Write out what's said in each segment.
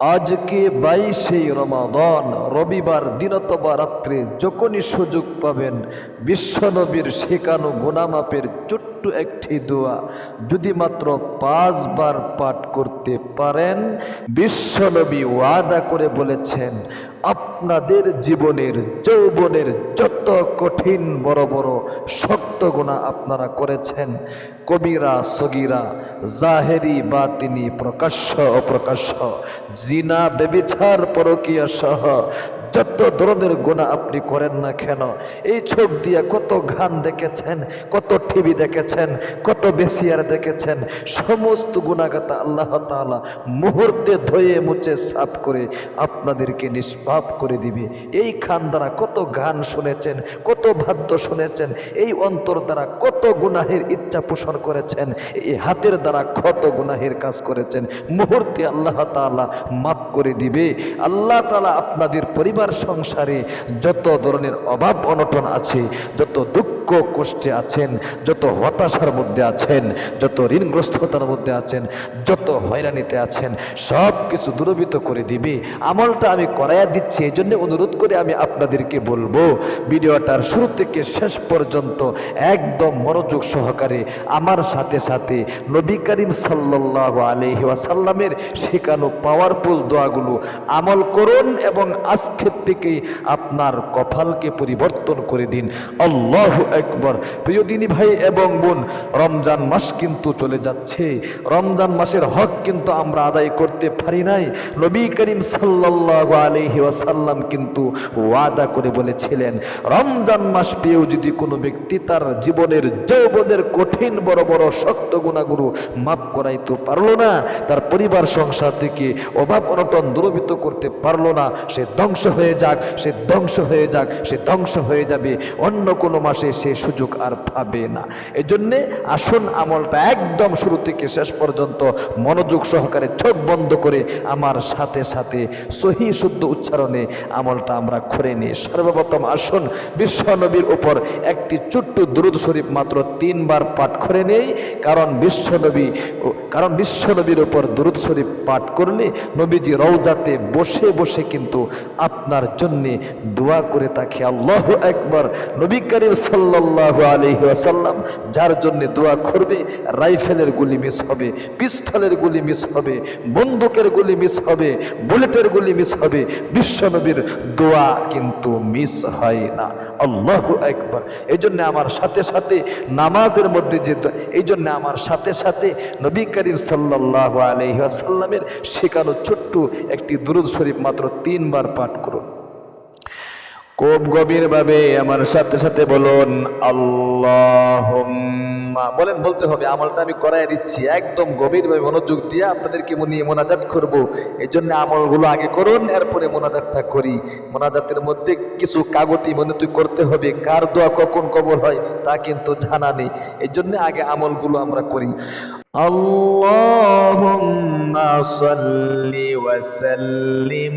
আজকে বাইশে রমাদন রবিবার দিনতবা রাত্রে যখনই সুযোগ পাবেন বিশ্বনবীর শেখানো গোনামাপের ছোট্ট একটি দোয়া। যদি মাত্র পাঁচবার পাঠ করতে পারেন, বিশ্বনবী ওয়াদা করে বলেছেন, আপনাদের জীবনের, যৌবনের যত কঠিন, বড় বড়, শক্ত গুণা আপনারা করেছেন, কবিরা, সগিরা, জাহেরি বা তিনি প্রকাশ্য, অপ্রকাশ্য, জিনা বেবিচার পরকিয়া সহ যত ধরনের গুণা আপনি করেন না কেন, এই চোখ দিয়ে কত গান দেখেছেন, কত টিভি দেখেছেন কত বেসিয়ার দেখেছেন। সমস্ত গুণাগাতা আল্লাহ তাআলা মুহূর্তে ধয়ে মুছে সাফ করে আপনাদেরকে নিষ্পাপ করে দিবে। এই খান দ্বারা কত গান শুনেছেন, কত বাদ্য শুনেছেন, এই অন্তর দ্বারা কত গুনাহের ইচ্ছা পোষণ করেছেন, এই হাতের দ্বারা কত গুনাহের কাজ করেছেন। মুহূর্তে আল্লাহ তাআলা মাফ করে দিবে। আল্লাহ তাআলা আপনাদের পরিবার সংসারে যত ধরনের অভাব অনটন আছে, যত দুঃখ কষ্টে আছেন, যত হতাশার মধ্যে আছেন, যত ঋণগ্রস্ততার মধ্যে আছেন, যত হয়রানিতে আছেন সব কিছু দূরবিত করে দিবে। আমলটা আমি করাইয়া দিচ্ছি এই জন্য অনুরোধ করে আমি আপনাদেরকে বলব, ভিডিওটার শুরু থেকে শেষ পর্যন্ত একদম মনোযোগ সহকারে আমার সাথে সাথে নবী করিম সাল্লাহ আলহি ওয়াসাল্লামের শেখানো পাওয়ারফুল দোয়াগুলো আমল করুন এবং আজকের থেকে আপনার কপালকে পরিবর্তন করে দিন। আল্লাহ একবার প্রিয় দিনী ভাই এবং বোন, রমজান মাস কিন্তু চলে যাচ্ছে। রমজান মাসের হক কিন্তু আমরা আদায় করতে পারি নাই। নবী করিম সাল্লাহ আলহি ওয়াসাল্লাম কিন্তু ওয়াদা করে বলেছিলেন, রমজান মাস পেয়েও যদি কোনো ব্যক্তি তার জীবনের যৌবনের কঠিন, বড় বড়, শক্ত গুণাগুরু মাফ করাইতে পারল না, তার পরিবার সংসার থেকে অভাব অনটন দূরবিত করতে পারল না, সে ধ্বংস হয়ে যাক, সে ধ্বংস হয়ে যাক, সে ধ্বংস হয়ে যাবে। অন্য কোনো মাসে সে সুযোগ আর পাবে না। এজন্যে আসুন আমলটা একদম শুরু থেকে শেষ পর্যন্ত মনোযোগ সহকারে চোখ বন্ধ করে আমার সাথে সাথে সহি শুদ্ধ উচ্চারণে আমলটা আমরা করে নিই। সর্বপ্রথম আসুন বিশ্বনবীর উপর একটি ছোট্ট দুরুদ শরীফ মাত্র তিনবার পাঠ করে নেই। কারণ বিশ্বনবী কারণ বিশ্বনবীর উপর দুরুদ শরীফ পাঠ করলে নবীজি রওজাতে বসে বসে কিন্তু আপনার জন্যে দোয়া করে তাকে আল্লাহ একবার নবী করিম আসাল্লাম যার জন্য দোয়া করবে, রাইফেলের গুলি মিস হবে, পিস্তলের গুলি মিস হবে, বন্দুকের গুলি মিস হবে, বুলেটের গুলি মিস হবে, বিশ্বনবীর দোয়া কিন্তু মিস হয় না। আল্লাহ একবার এই জন্য আমার সাথে সাথে নামাজের মধ্যে যে এই জন্য আমার সাথে সাথে নবী করিম সাল্লাহ আলহি আসাল্লামের শেখানো ছোট্ট একটি দুরুদ শরীফ মাত্র তিনবার পাঠ করুন। খুব গভীর ভাবে আমার সাথে সাথে বলুন আল্লাহ বলেন, বলতে হবে, আমলটা আমি করাই দিচ্ছি। একদম গভীরভাবে মনোযোগ দিয়ে আপনাদেরকে নিয়ে মোনাজাত করব। এই জন্য আমলগুলো আগে করুন, এরপরে মোনাজাতটা করি। মোনাজাতের মধ্যে কিছু কাগতি মনে তুই করতে হবে। কার দোয়া কখন কবর হয় তা কিন্তু জানা নেই। এই জন্য আগে আমলগুলো আমরা করি। আল্লাহ সাল্লি ওয়া সাল্লিম।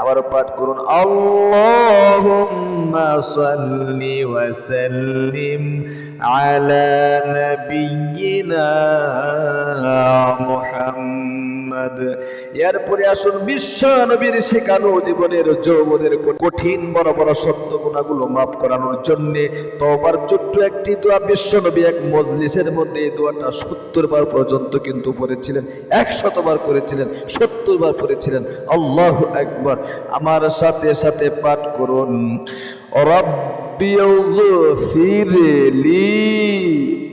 আবার পাঠ করুন আল্লাহুম্মা সাল্লি ওয়া আলা নাবিয়িনা মুহাম্মদ। এরপরে আসুন বিশ্ব নবীর শেখানো জীবনের যৌবনের কঠিন, বড় বড় সত্য গুণাগুলো মাফ করানোর জন্যে তবার ছোট্ট একটি দোয়া বিশ্ব নবী এক মজলিসের মধ্যে এই দোয়াটা সত্তর বার পর্যন্ত কিন্তু পড়েছিলেন, একশত বার করেছিলেন, সত্তর বার পড়েছিলেন। আল্লাহ একবার আমার সাথে সাথে পাঠ করুন। রব্বি ফিরেলি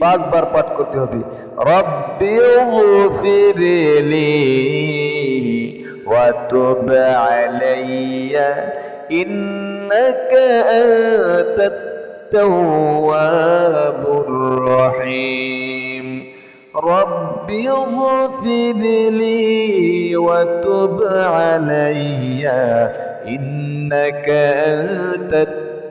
পাঁচবার পাঠ করতে হবে রব্বি ফিরেলি وتب علي إنك أنت التواب الرحيم رب اغفر لي وتب علي إنك أنت التواب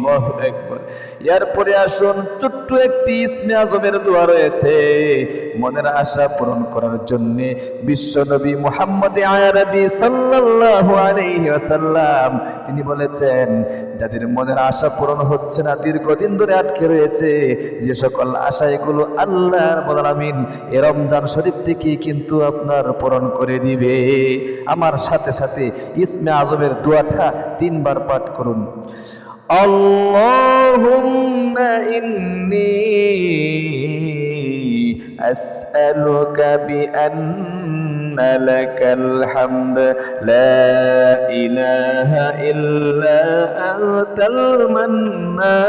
আল্লাহ একবার এরপরে আসুন, ছোট্ট একটি ইসমে আজমের দোয়া রয়েছে। মনের আশা পূরণ করার জন্য বিশ্বনবী আয়ারাদি সাল্লাল্লাহু আলাইহি ওয়াসাল্লাম, তিনি বলেছেন, যাদের মনের আশা পূরণ হচ্ছে না, দীর্ঘদিন ধরে আটকে রয়েছে, যে সকল আশা এগুলো আল্লাহর বদলামিন এ রমজান শরীফ থেকে কিন্তু আপনার পূরণ করে দিবে। আমার সাথে সাথে ইসমে আজমের দোয়াটা তিনবার পাঠ করুন। اللهم إني أسألك بأن لك الحمد. لا إله إلا أنت المنان.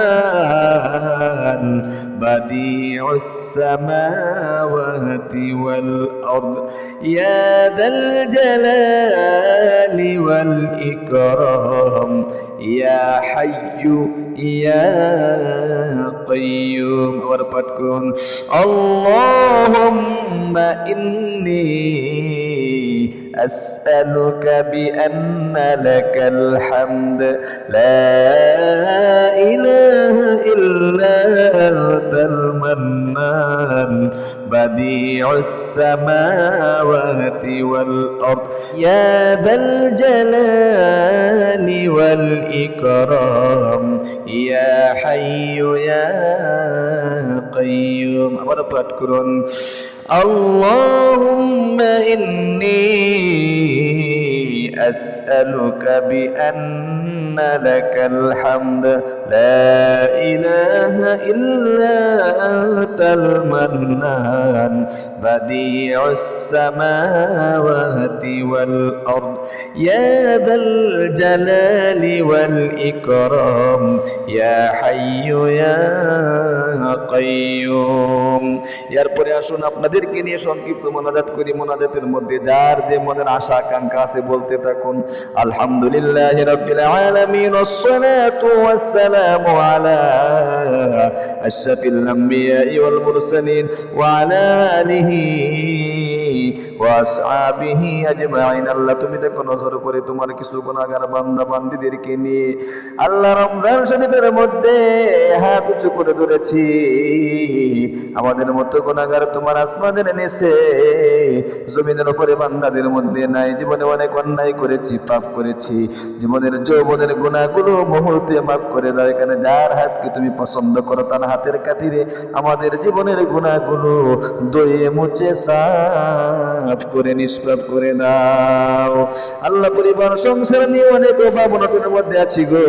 بديع السماوات والأرض. يا ذا الجلال والإكرام. يا حي يا قيوم. وربتكم اللهم إني أسألك بأن لك الحمد. لا إله إلا أنت المنان. بديع السماوات والأرض. يا ذا الجلال والإكرام يا حي يا قيوم أمر পাঠ করুন اللهم إني أسألك بأن لك الحمد لا إله إلا أنت المنان بديع السماوات والأرض يا ذا الجلال والإكرام يا حي يا قيوم এরপরে আসুন আপনাদেরকে নিয়ে সংক্ষিপ্ত মোনাজাত করি মোনাজাতের মধ্যে যার যে মনের আশা আকাঙ্ক্ষা আছে বলতে থাকুন আলহামদুলিল্লাহ রাব্বিল আলামিন والصلاه والسلام على اشرف الانبياء والمرسلين وعلى اله ওয়াসহাবিহি আজমাইন। আল্লাহ, তুমি দেখো নজর করে তোমার কিছু গুনাহগার বান্দা বান্দীদেরকে নিয়ে আল্লাহ রমজান শরীফের মধ্যে হাত উঁচু করে ধরেছি। আমাদের মতো গুনাহগার তোমার আসমানের নিচে, জমিনের উপরে বান্দাদের মধ্যে নাই। জীবনে অনেক অন্যায় করেছি, পাপ করেছি। জীবনের যৌবনের গুণাগুলো মুহূর্তে মাফ করে দাও। এখানে যার হাতকে তুমি পছন্দ করো, তার হাতের কাতিরে আমাদের জীবনের গুণাগুলো দয়ে মুছে সাফ করে, নিষ্পাপ করে দাও আল্লাহ পরিবার, সংসার নিয়ে অনেক অভাবনতার মধ্যে আছি গো।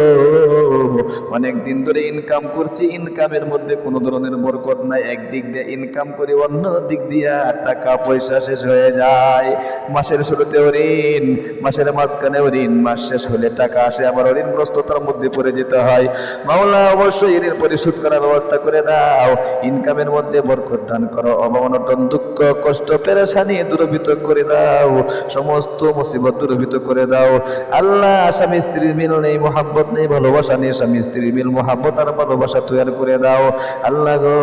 অনেক দিন ধরে ইনকাম করছি ইনকামের মধ্যে কোনো ধরনের বরকত নাই। একদিক দিয়ে ইনকাম করি, অন্য দিক দিয়া টাকা পয়সা শেষ হয়ে যায়। মাসের শুরুতে ঋণ, মাসের মাঝখানে ঋণ। মাস শেষ হলে টাকা আসে, আবার ঋণগ্রস্ততার মধ্যে পড়ে যেতে হয়। মাওলা, অবশ্যই ঋণ পরিশোধ করার ব্যবস্থা করে দাও ইনকামের মধ্যে বরকত দান করো। অবমানটন দুঃখ, কষ্ট, পেরেশানি দূরভীত করে দাও। সমস্ত মুসিবত দূরভীত করে দাও। আল্লাহ স্বামী স্ত্রীর মিল নেই, মোহাব্বত নেই, ভালোবাসা নেই। স্বামী স্ত্রীর মিল, মোহাব্বত আর ভালোবাসা তৈরি করে দাও। আল্লাহ গো,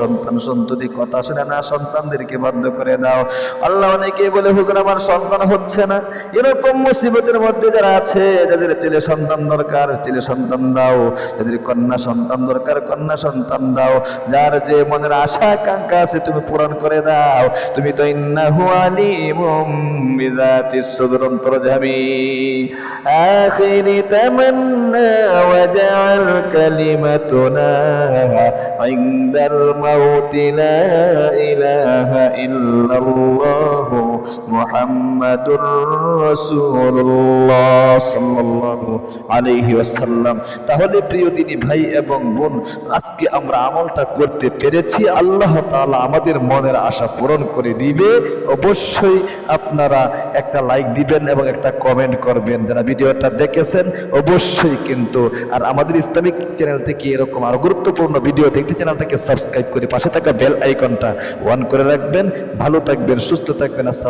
সন্তান সন্ততি কথা শুনে না, সন্তানদেরকে বাধ্য করে দাও। আল্লাহ অনেকে বলে, হুজুর, আমার সন্তান হচ্ছে না। এরকম মুসিবতের মধ্যে যারা আছে, যাদের ছেলে সন্তান দরকার, ছেলে সন্তান দাও। যাদের কন্যা সন্তান দরকার, কন্যা সন্তান দাও। যার যে মনের আশা, আকাঙ্ক্ষা আছে, তুমি পূরণ করে দাও। তুমি তো عليم بذات الصدر ترجمي. آخر تمنى وجعل كلمتنا عند الموت لا إله إلا الله. মুহাম্মাদুর রাসূলুল্লাহ সাল্লাল্লাহু আলাইহি ওয়াসাল্লাম। তাহলে প্রিয় দিনী ভাই এবং বোন, আজকে আমরা আমলটা করতে পেরেছি। আল্লাহ তাআলা আমাদের মনের আশা পূরণ করে দিবে। অবশ্যই আপনারা একটা লাইক দিবেন এবং একটা কমেন্ট করবেন। যারা ভিডিওটা দেখেছেন, অবশ্যই কিন্তু। আর আমাদের ইসলামিক চ্যানেল থেকে এরকম আরও গুরুত্বপূর্ণ ভিডিও দেখতে চ্যানেলটাকে সাবস্ক্রাইব করে পাশে থাকা বেল আইকনটা অন করে রাখবেন। ভালো থাকবেন, সুস্থ থাকবেন। আসসালামু